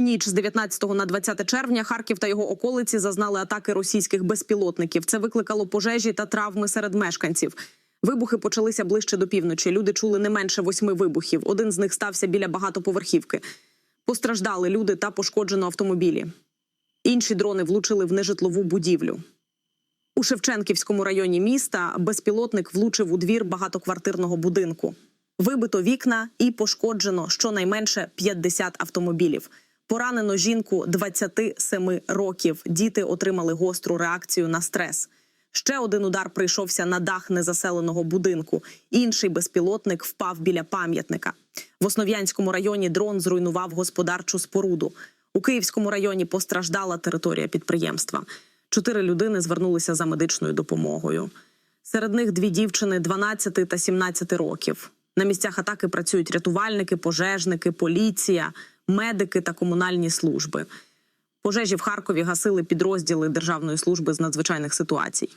Ніч з 19 на 20 червня Харків та його околиці зазнали атаки російських безпілотників. Це викликало пожежі та травми серед мешканців. Вибухи почалися ближче до півночі. Люди чули не менше восьми вибухів. Один з них стався біля багатоповерхівки. Постраждали люди та пошкоджено автомобілі. Інші дрони влучили в нежитлову будівлю. У Шевченківському районі міста безпілотник влучив у двір багатоквартирного будинку. Вибито вікна і пошкоджено щонайменше 50 автомобілів. Поранено жінку 27 років. Діти отримали гостру реакцію на стрес. Ще один удар прийшовся на дах незаселеного будинку. Інший безпілотник впав біля пам'ятника. В Основ'янському районі дрон зруйнував господарчу споруду. У Київському районі постраждала територія підприємства. Чотири людини звернулися за медичною допомогою. Серед них дві дівчини 12 та 17 років. На місцях атаки працюють рятувальники, пожежники, поліція, медики та комунальні служби. Пожежі в Харкові гасили підрозділи Державної служби з надзвичайних ситуацій.